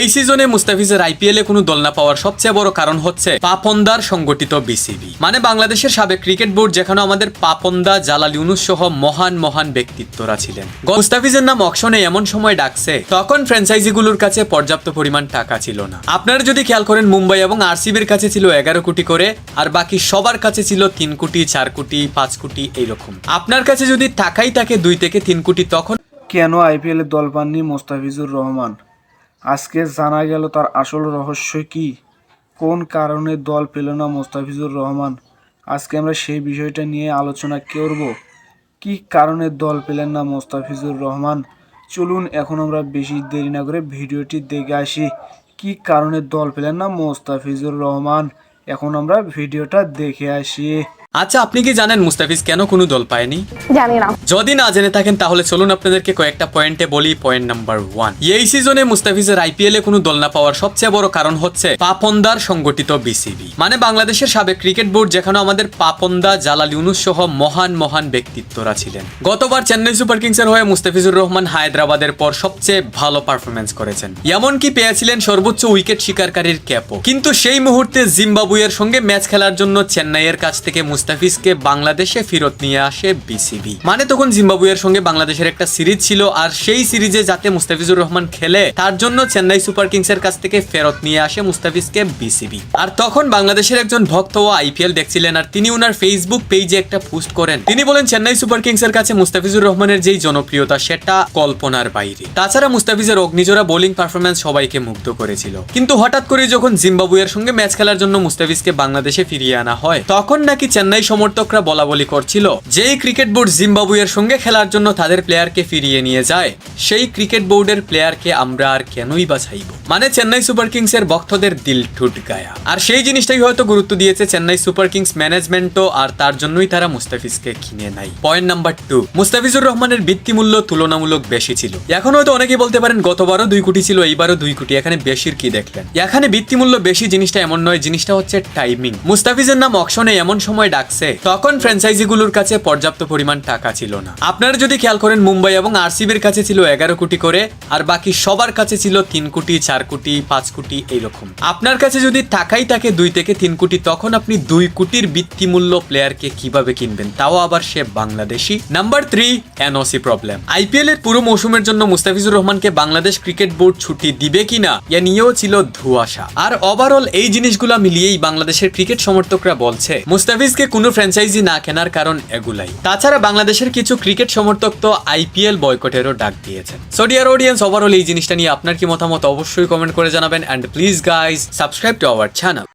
এই সিজনে মুস্তাফিজের আইপিএল এ কোনো দল না পাওয়ার সবচেয়ে বড় কারণ হচ্ছে পাপন্দার সংগঠিত বিসিবি মানে বাংলাদেশের সাবেক ক্রিকেট বোর্ড যেখানে আমাদের পাপন্দা, জালাল ইউনুস সহ মহান মহান ব্যক্তিত্বরা ছিলেন। মুস্তাফিজের নাম অকশনে এমন সময় ডাকছে, তখন ফ্র্যাঞ্চাইজিগুলোর কাছে পর্যাপ্ত পরিমাণ টাকা ছিল না। আপনারা যদি খেয়াল করেন, মুম্বাই এবং আরসিবির কাছে ছিল এগারো কোটি করে, আর বাকি সবার কাছে ছিল তিন কোটি, চার কোটি, পাঁচ কোটি, এইরকম। আপনার কাছে যদি টাকাই থাকে দুই থেকে তিন কোটি, তখন কেন আইপিএলে দল পাননি মোস্তাফিজুর রহমান? আজকে জানা গেল তার আসল রহস্য কি? কোন কারণে দল পেল না মোস্তাফিজুর রহমান? আজকে আমরা সেই বিষয়টা নিয়ে আলোচনা করব। কি কারণে দল পেলেন না মোস্তাফিজুর রহমান? চলুন এখন আমরা বেশি দেরি না করে ভিডিওটি দেখে আসি। কি কারণে দল পেলেন না মোস্তাফিজুর রহমান? এখন আমরা ভিডিওটা দেখে আসি। আচ্ছা আপনি কি জানেন মুস্তাফিজ কেন কোনো দল পায়নি? জানি না। যদি না জেনে থাকেন তাহলে চলুন আপনাদেরকে কয়েকটা পয়েন্টে বলি। পয়েন্ট নাম্বার ওয়ান এই সিজনে মুস্তাফিজের আইপিএল এ কোনো দল না পাওয়ার সবচেয়ে বড় কারণ হচ্ছে পাপন্দার সংগঠিত বিসিবি। মানে বাংলাদেশের সাবেক ক্রিকেট বোর্ড যেখানে আমাদের পাপন্দা জালাল ইউনুস সহ মহান মহান ব্যক্তিত্বরা ছিলেন। গতবার চেন্নাই সুপার কিংসের হয়ে মুস্তাফিজুর রহমান হায়দ্রাবাদের পর সবচেয়ে ভালো পারফরমেন্স করেছেন। এমনকি পেয়েছিলেন সর্বোচ্চ উইকেট শিকারকারীর ক্যাপও। কিন্তু সেই মুহূর্তে জিম্বাবুয়ের সঙ্গে ম্যাচ খেলার জন্য চেন্নাইয়ের কাছ থেকে মুস্তাফিজকে বাংলাদেশে ফেরত নিয়ে আসে বিসিবি মানে তখন জিম্বাবুয়ের সঙ্গে বাংলাদেশের একটা সিরিজ ছিল, আর সেই সিরিজে যাতে মুস্তাফিজুর রহমান খেলে, তার জন্য চেন্নাই সুপার কিংসের কাছ থেকে ফেরত নিয়ে আসে মুস্তাফিজকে বিসিবি আর তখন বাংলাদেশের একজন ভক্ত ও আইপিএল দেখছিলেন, আর তিনি ওনার ফেসবুক পেজে একটা পোস্ট করেন। তিনি বলেন, চেন্নাই সুপার কিংসের কাছে মুস্তাফিজুর রহমানের যেই জনপ্রিয়তা, সেটা কল্পনার বাইরে। তাছাড়া মুস্তাফিজের অগ্নিজোড়া বোলিং পারফরমেন্স সবাইকে মুগ্ধ করেছিল। কিন্তু হঠাৎ করে যখন জিম্বাবুয়ের সঙ্গে ম্যাচ খেলার জন্য মুস্তাফিজকে বাংলাদেশে ফিরিয়ে আনা হয়, তখন নাকি চেন্নাই সমর্থকরা বলা বলি করছিল যেই ক্রিকেট বোর্ড জিম্বাবুয়ের সঙ্গে খেলার জন্য তাদের প্লেয়ারকে ফিরিয়ে নিয়ে যায়। সেই ক্রিকেট বোর্ডের প্লেয়ারকে আমরা আর কেনই বা চাইব? মানে চেন্নাই সুপার কিংস এর ভক্তদের দিল ঠুট গায়া। আর সেই জিনিসটাই হয়তো গুরুত্ব দিয়েছে চেন্নাই সুপার কিংস ম্যানেজমেন্টও, আর তার জন্যই তারা মুস্তাফিজকে কিনে নাই পয়েন্ট নাম্বার টু মুস্তাফিজুর রহমানের বৃত্তি মূল্য তুলনামূলক বেশি ছিল। এখন হয়তো অনেকেই বলতে পারেন, গতবারও দুই কোটি ছিল, এইবারও দুই কোটি। এখানে বেশির কি দেখলেন? এখানে বৃত্তিমূল্য বেশি, জিনিসটা এমন নয়, জিনিসটা হচ্ছে টাইমিং মুস্তাফিজের নাম অকশনে এমন সময় ডাকছে, তখন ফ্র্যাঞ্চাইজিগুলোর কাছে পর্যাপ্ত পরিমাণ টাকা ছিল না। আপনারা যদি খেয়াল করেন, মুম্বাই এবং আরসিবির কাছে ছিল এগারো কোটি করে, আর বাকি সবার কাছে ছিল তিন কোটি, চার কোটি, পাঁচ কোটি, এইরকম। আপনার কাছে যদি টাকাই থাকে দুই থেকে তিন কোটি, তখন আপনি দুই কোটির বৃত্তিমূল্য প্লেয়ারকে কীভাবে কিনবেন? তাও আবার সে Bangladeshi. Number three, NOC problem. IPL এর পুরো মৌসুমের জন্য মুস্তাফিজুর রহমানকে বাংলাদেশ ক্রিকেট বোর্ড ছুটি দিবে কিনা, এ নিয়েও ছিল ধুয়াশা। আর ওভারঅল এই জিনিসগুলো মিলিয়েই বাংলাদেশের ক্রিকেট সমর্থকরা বলছে, মুস্তাফিজকে কোনো ফ্র্যাঞ্চাইজি না কেনার কারণ এগুলাই। তাছাড়া বাংলাদেশের কিছু ক্রিকেট সমর্থক তো আইপিএল বয়কটেরও ডাক দিয়েছেন। সো ডিয়ার অডিয়েন্স ওভারঅল এই জিনিসটা নিয়ে আপনার কি মতামত? অবশ্যই কমেন্ট করে জানাবেন and please guys subscribe to our channel